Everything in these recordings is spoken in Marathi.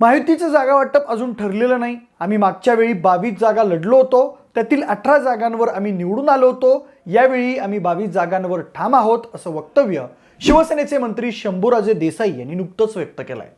महायुतीचं जागा वाटप अजून ठरलेलं नाही. आम्ही मागच्या वेळी बावीस जागा लढलो होतो. त्यातील अठरा जागांवर आम्ही निवडून आलो होतो. यावेळी आम्ही बावीस जागांवर ठाम आहोत असं वक्तव्य शिवसेनेचे मंत्री शंभूराजे देसाई यांनी नुकतंच व्यक्त केलं आहे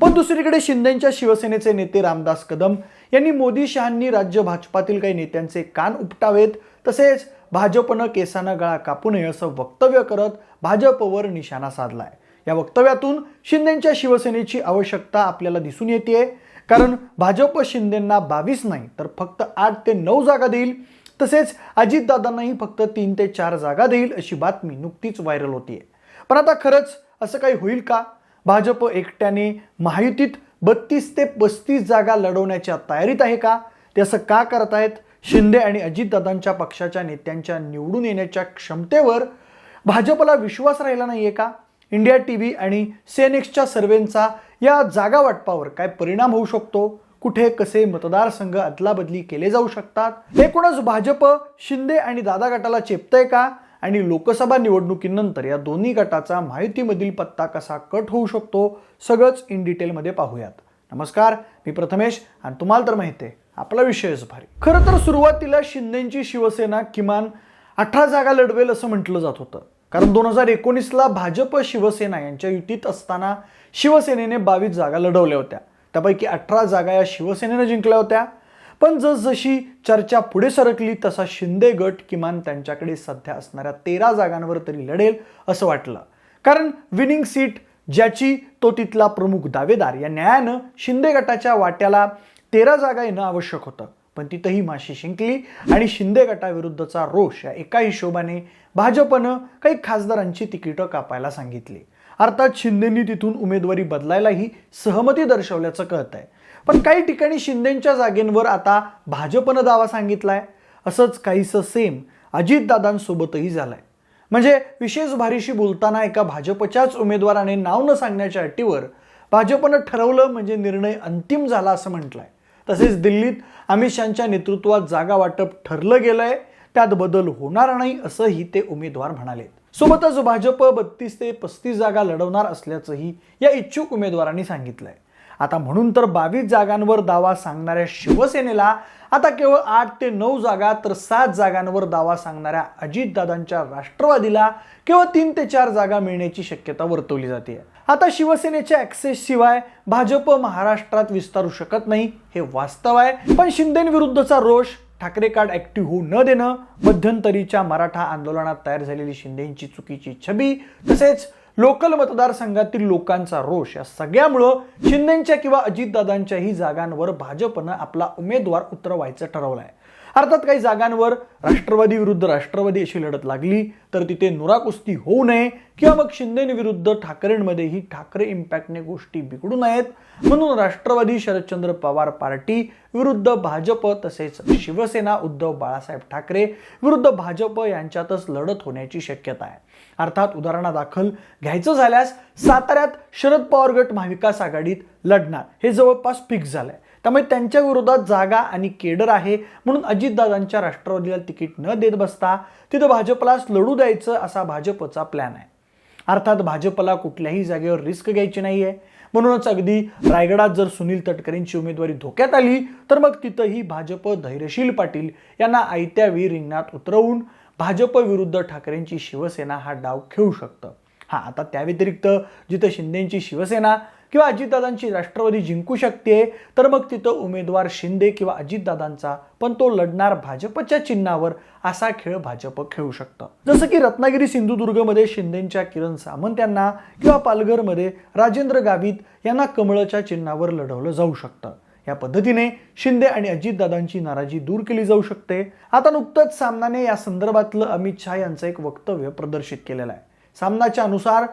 पण दुसरीकडे शिंदेच्या शिवसेनेचे नेते रामदास कदम यांनी मोदी शहांनी राज्य भाजपातील काही नेत्यांचे कान उपटावेत. तसेच भाजपनं केसानं गळा कापू नये असं वक्तव्य करत भाजपवर निशाणा साधलाय. या वक्तव्यातून शिंदेच्या शिवसेनेची आवश्यकता आपल्याला दिसून येते कारण भाजप शिंदेंना बावीस नाही तर फक्त आठ ते नऊ जागा देईल. तसेच अजितदादांनाही फक्त तीन ते चार जागा देईल अशी बातमी नुकतीच व्हायरल होतीये. पण आता खरंच असं काही होईल का? भाजप एकट्याने महायुतीत बत्तीस ते पस्तीस जागा लढवण्याच्या तयारीत आहे का? ते असं का करत आहेत शिंदे आणि अजितदादांच्या पक्षाच्या नेत्यांच्या निवडून येण्याच्या क्षमतेवर भाजपला विश्वास राहिला नाही आहे का? इंडिया टी व्ही आणि सेनेक्सच्या सर्वेंचा या जागा वाटपावर काय परिणाम होऊ शकतो? कुठे कसे मतदारसंघ अदलाबदली केले जाऊ शकतात? एकूणच भाजप शिंदे आणि दादा गटाला चेपतंय का? आणि लोकसभा निवडणुकीनंतर या दोन्ही गटाचा माहितीमधील पत्ता कसा कट होऊ शकतो? सगळंच इन डिटेलमध्ये पाहूयात. नमस्कार मी प्रथमेश आणि तुम्हाला तर माहिती आहे आपला विषयच भारी. खरं तर सुरुवातीला शिंदेची शिवसेना किमान अठरा जागा लढवेल असं म्हटलं जात होतं. कारण दोन हजार एकोणीसला भाजप शिवसेना यांच्या युतीत असताना शिवसेनेने बावीस जागा लढवल्या होत्या. त्यापैकी अठरा जागा या शिवसेनेनं जिंकल्या होत्या. पण जसजशी चर्चा पुढे सरकली तसा शिंदे गट किमान त्यांच्याकडे सध्या असणाऱ्या तेरा जागांवर तरी लढेल असं वाटलं. कारण विनिंग सीट ज्याची तो तिथला प्रमुख दावेदार या न्यायानं शिंदे गटाच्या वाट्याला तेरा जागा येणं आवश्यक होतं. पण तिथंही माशी शिंकली आणि शिंदे गटाविरुद्धचा रोष या एका हिशोबाने भाजपनं काही खासदारांची तिकीटं कापायला सांगितली. अर्थात शिंदेंनी तिथून उमेदवारी बदलायलाही सहमती दर्शवल्याचं कळत आहे पण काही ठिकाणी शिंदेच्या जागेंवर आता भाजपनं दावा सांगितलाय. असंच काहीसं सेम अजितदादांसोबतही झालंय. म्हणजे विशेष भारीशी बोलताना एका भाजपच्याच उमेदवाराने नाव न सांगण्याच्या अटीवर भाजपनं ठरवलं म्हणजे निर्णय अंतिम झाला असं म्हटलंय. तसेच दिल्लीत अमित शहाच्या नेतृत्वात जागा वाटप ठरलं गेलंय त्यात बदल होणार नाही असंही ते उमेदवार म्हणाले. सोबतच भाजप बत्तीस ते पस्तीस जागा लढवणार असल्याचंही या इच्छुक उमेदवारांनी सांगितलंय. आता म्हणून तर बावीस जागांवर दावा सांगणाऱ्या शिवसेनेला आता केवळ आठ ते नऊ जागा तर सात जागांवर दावा सांगणाऱ्या अजितदादांच्या राष्ट्रवादीला केवळ तीन ते चार जागा मिळण्याची शक्यता वर्तवली जाते. आता शिवसेनेच्या ऍक्सेस शिवाय भाजप महाराष्ट्रात विस्तारू शकत नाही हे वास्तव आहे. पण शिंदेविरुद्धचा रोष ठाकरे कार्ड ऍक्टिव्ह होऊ न देणं मध्यंतरीच्या मराठा आंदोलनात तयार झालेली शिंदेची चुकीची छबी तसेच लोकल मतदारसंघातील लोकांचा रोष या सगळ्यामुळं शिंदेच्या किंवा अजितदादांच्याही जागांवर भाजपनं आपला उमेदवार उतरवायचं आहे अर्थात काही जागांवर राष्ट्रवादी विरुद्ध राष्ट्रवादी अशी लढत लागली तर तिथे नुराकुस्ती होऊ नये किंवा मग शिंदेविरुद्ध ठाकरेंमध्येही ठाकरे इम्पॅक्टने गोष्टी बिघडू नयेत. म्हणून राष्ट्रवादी शरदचंद्र पवार पार्टी विरुद्ध भाजप तसेच शिवसेना उद्धव बाळासाहेब ठाकरे विरुद्ध भाजप यांच्यातच लढत होण्याची शक्यता आहे. अर्थात उदाहरणादाखल घ्यायचं झाल्यास साताऱ्यात शरद पवार गट महाविकास आघाडीत लढणार. हे जवळपास फिक्स झालंय. त्यामुळे त्यांच्या विरोधात जागा आणि केडर आहे म्हणून अजितदादांच्या राष्ट्रवादीला तिकीट न देत बसता तिथं भाजपलाच लढू द्यायचं असा भाजपचा प्लॅन आहे. अर्थात भाजपला कुठल्याही जागेवर रिस्क घ्यायची नाही आहे म्हणूनच अगदी रायगडात जर सुनील तटकरेंची उमेदवारी धोक्यात आली तर मग तिथंही भाजप धैर्यशील पाटील यांना आयत्या रिंगणात उतरवून भाजप विरुद्ध ठाकरेंची शिवसेना हा डाव खेळू शकतं. हा आता त्या व्यतिरिक्त जिथं शिंदेंची शिवसेना किंवा अजितदादांची राष्ट्रवादी जिंकू शकते तर मग तिथं उमेदवार शिंदे किंवा अजितदादांचा पण तो लढणार भाजपच्या चिन्हावर असा खेळ भाजप खेळू शकतं. जसं की रत्नागिरी सिंधुदुर्गमध्ये शिंदेच्या किरण सामंत यांना किंवा पालघरमध्ये राजेंद्र गावित यांना कमळच्या चिन्हावर लढवलं जाऊ शकतं. या पद्धतीने शिंदे आणि अजितदादांची नाराजी दूर केली जाऊ शकते. आता नुकतंच सामनाने या संदर्भातलं अमित शहा यांचं एक वक्तव्य प्रदर्शित केलेलं आहे. सामनाच्या अनुसार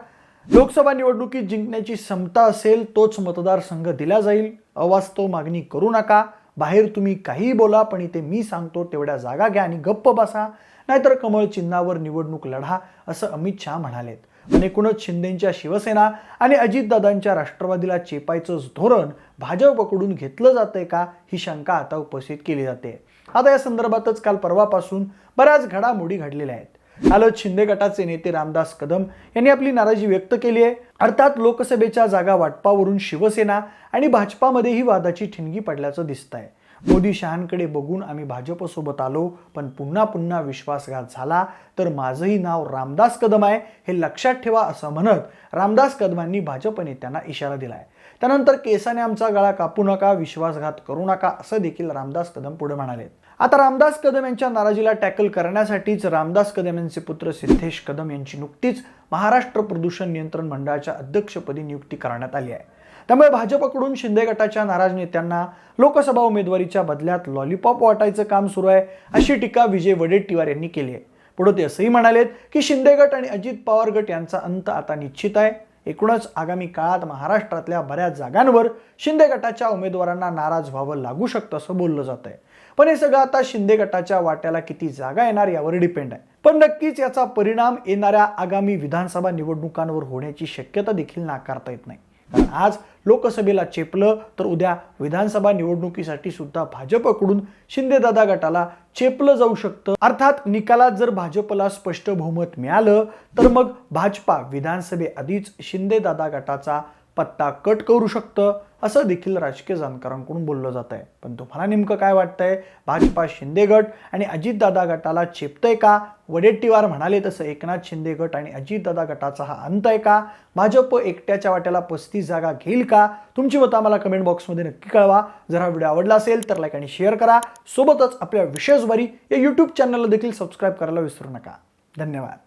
लोकसभा निवडणुकीत जिंकण्याची क्षमता असेल तोच मतदारसंघ दिला जाईल. अवास्तव मागणी करू नका. बाहेर तुम्ही काहीही बोला पण इथे मी सांगतो तेवढ्या जागा घ्या आणि गप्प बसा. नाहीतर कमळ चिन्हावर निवडणूक लढा असं अमित शहा म्हणालेत. पण एकूणच शिंदेच्या शिवसेना आणि अजितदादांच्या राष्ट्रवादीला चेपायचं धोरण भाजपकडून घेतलं जातंय का ही शंका आता उपस्थित केली जाते. आता या संदर्भातच काल परवापासून बऱ्याच घडामोडी घडलेल्या आहेत. कालच शिंदे गटाचे नेते रामदास कदम यांनी आपली नाराजी व्यक्त केली आहे. अर्थात लोकसभेच्या जागा वाटपावरून शिवसेना आणि भाजपामध्येही वादाची ठिणगी पडल्याचं दिसत आहे मोदी शहांकडे बघून आम्ही भाजपसोबत आलो पण पुन्हा पुन्हा विश्वासघात झाला तर माझंही नाव रामदास कदम आहे हे लक्षात ठेवा असं म्हणत रामदास कदमांनी भाजप नेत्यांना इशारा दिलाय. त्यानंतर केसाने आमचा गळा कापू नका विश्वासघात करू नका असं देखील रामदास कदम पुढे म्हणाले. आता रामदास कदम यांच्या नाराजीला टॅकल करण्यासाठीच रामदास कदम यांचे पुत्र सिद्धेश कदम यांची नुकतीच महाराष्ट्र प्रदूषण नियंत्रण मंडळाच्या अध्यक्षपदी नियुक्ती करण्यात आली आहे. त्यामुळे भाजपकडून शिंदे गटाच्या नाराज नेत्यांना लोकसभा उमेदवारीच्या बदल्यात लॉलीपॉप वाटायचं काम सुरू आहे अशी टीका विजय वडेट्टीवार यांनी केली आहे. पुढे ते असंही म्हणालेत की शिंदे गट आणि अजित पवार गट यांचा अंत आता निश्चित आहे. एकूणच आगामी काळात महाराष्ट्रातल्या बऱ्याच जागांवर शिंदे गटाच्या उमेदवारांना नाराज व्हावं लागू शकतं असं बोललं जात आहे पण हे सगळं आता शिंदे गटाच्या वाट्याला किती जागा येणार यावर डिपेंड आहे. पण नक्कीच याचा परिणाम येणाऱ्या आगामी विधानसभा निवडणुकांवर होण्याची शक्यता देखील नाकारता येत नाही. कारण आज लोकसभेला चेपलं तर उद्या विधानसभा निवडणुकीसाठी सुद्धा भाजपकडून शिंदेदादा गटाला चेपलं जाऊ शकतं. अर्थात निकालात जर भाजपला स्पष्ट बहुमत मिळालं तर मग भाजपा विधानसभेआधीच शिंदेदादा गटाचा पत्ता कट करू शकतं असं देखील राजकीय जाणकारांकडून बोललं जात आहे. पण तुम्हाला नेमकं काय वाटतंय? भाजपा शिंदे गट आणि अजितदादा गटाला चेपतंय का? वडेट्टीवार म्हणाले तसं एकनाथ शिंदे गट आणि अजितदादा गटाचा हा अंत आहे का? भाजप एकट्याच्या वाट्याला पस्तीस जागा घेईल का? तुमची मतं आम्हाला कमेंट बॉक्समध्ये नक्की कळवा. जर हा व्हिडिओ आवडला असेल तर लाईक आणि शेअर करा. सोबतच आपल्या विशेषवारी या यूट्यूब चॅनलला देखील सबस्क्राईब करायला विसरू नका. धन्यवाद.